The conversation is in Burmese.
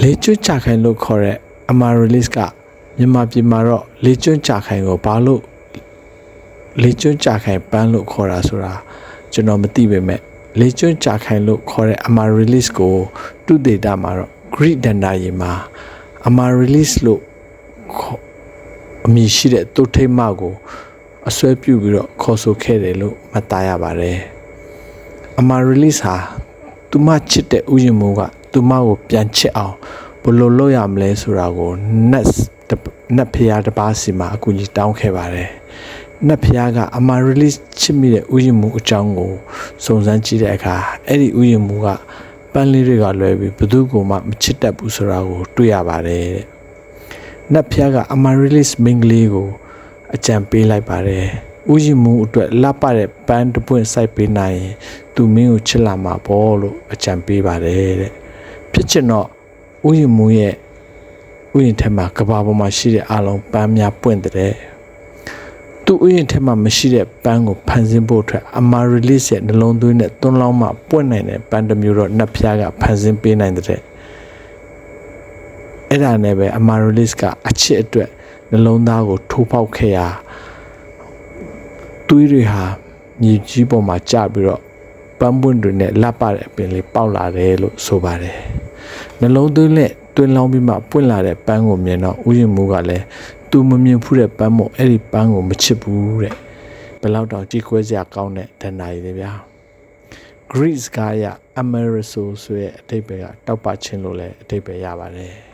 လေကျွတ်ချခိုင်လို့ခေါ်တဲ့ amaryllis ကမြန်မာပြည်မှာတော့လေကျွတ်ချခိုင်ကိုဘာလို့လေကျွတ်ချခိုင်ပန်းလို့ခေါ်တာဆိုတာကျွန်တော်မသိပေမဲ့လေကျွတ်ချခိုင်လို့ခေါ်တဲ့ amaryllis ကိုသူတေတာမှာတော့ Greek ဒန္တာရီမှာ amaryllis လို့ခေါ်အမည်ရှိတဲ့တုတ်ထိတ်မကိုအစွဲပြုပြီးတော့ခေါ်ဆိုခဲ့တယ်လို့မှတ်သားရပါတယ်။ amaryllis ဟာသူမချစ်တဲ့ဥယျာဉ်မိုးက သူမကိုပြန်ချစ်အောင်ဘယ်လိုလုပ်ရမလဲဆိုတာကိုနတ်နတ်ဖျားတစ်ပါးစီမှာအကူအညီတောင်းခဲ့ပါတယ်။နတ်ဖျားကအမာရီလီချစ်မိတဲ့ဥယျာဉ်မူအကြောင်းကိုစုံစမ်းကြည့်တဲ့အခါအဲ့ဒီဥယျာဉ်မူကပန်းလေးတွေကလွယ်ပြီးဘယ်သူမှမချစ်တတ်ဘူးဆိုတာကိုတွေ့ရပါတယ်တဲ့။နတ်ဖျားကအမာရီလီမင်္ဂလေးကိုအကြံပေးလိုက်ပါတယ်။ဥယျာဉ်မူအတွက်လှပတဲ့ပန်းတစ်ပွင့်စိုက်ပေးနိုင်ရင်သူမင်းကိုချစ်လာမှာပေါ့လို့အကြံပေးပါတယ်တဲ့။ ဖြစ်ချင်တော့ဥယျာဉ်မူရဲ့ဥယျာဉ်ထဲမှာကဘာပေါ်မှာရှိတဲ့အားလုံးပန်းများပွင့်တဲ့သူဥယျာဉ်ထဲမှာမရှိတဲ့ပန်းကိုဖန်ဆင်းဖို့အတွက်အမာရီလစ်ရဲ့နှလုံးသွင်းတဲ့သွန်းလောင်းမှပွင့်နိုင်တဲ့ပန်းတစ်မျိုးတော့နှက်ဖျားကဖန်ဆင်းပေးနိုင်တဲ့အဲ့ဒါနဲ့ပဲအမာရီလစ်ကအချစ်အတွက်နှလုံးသားကိုထိုးပေါက်ခဲ့ရာသွေးတွေဟာမြေကြီးပေါ်မှာကျပြီးတော့ပန်းပွင့်တွေနဲ့လှပတဲ့အပင်လေးပေါက်လာတယ်လို့ဆိုပါတယ် နှလုံးသွင်းလက်တွင်းလောင်းပြီးမှပွင့်လာတဲ့ပန်းကိုမြင်တော့ဥယျာဉ်မူကလည်းသူမမြင်ဖူးတဲ့ပန်းမို့အဲ့ဒီပန်းကိုမချစ်ဘူးတဲ့ဘယ်လောက်တောင်ကြည်ခွဲစရာကောင်းတဲ့ဒဏ္ဍာရီတွေဗျာ Greece ကရ Ameriso ဆိုရဲ့အတိတ်ပဲကတောက်ပချင်းလို့လည်းအတိတ်ပဲရပါတယ်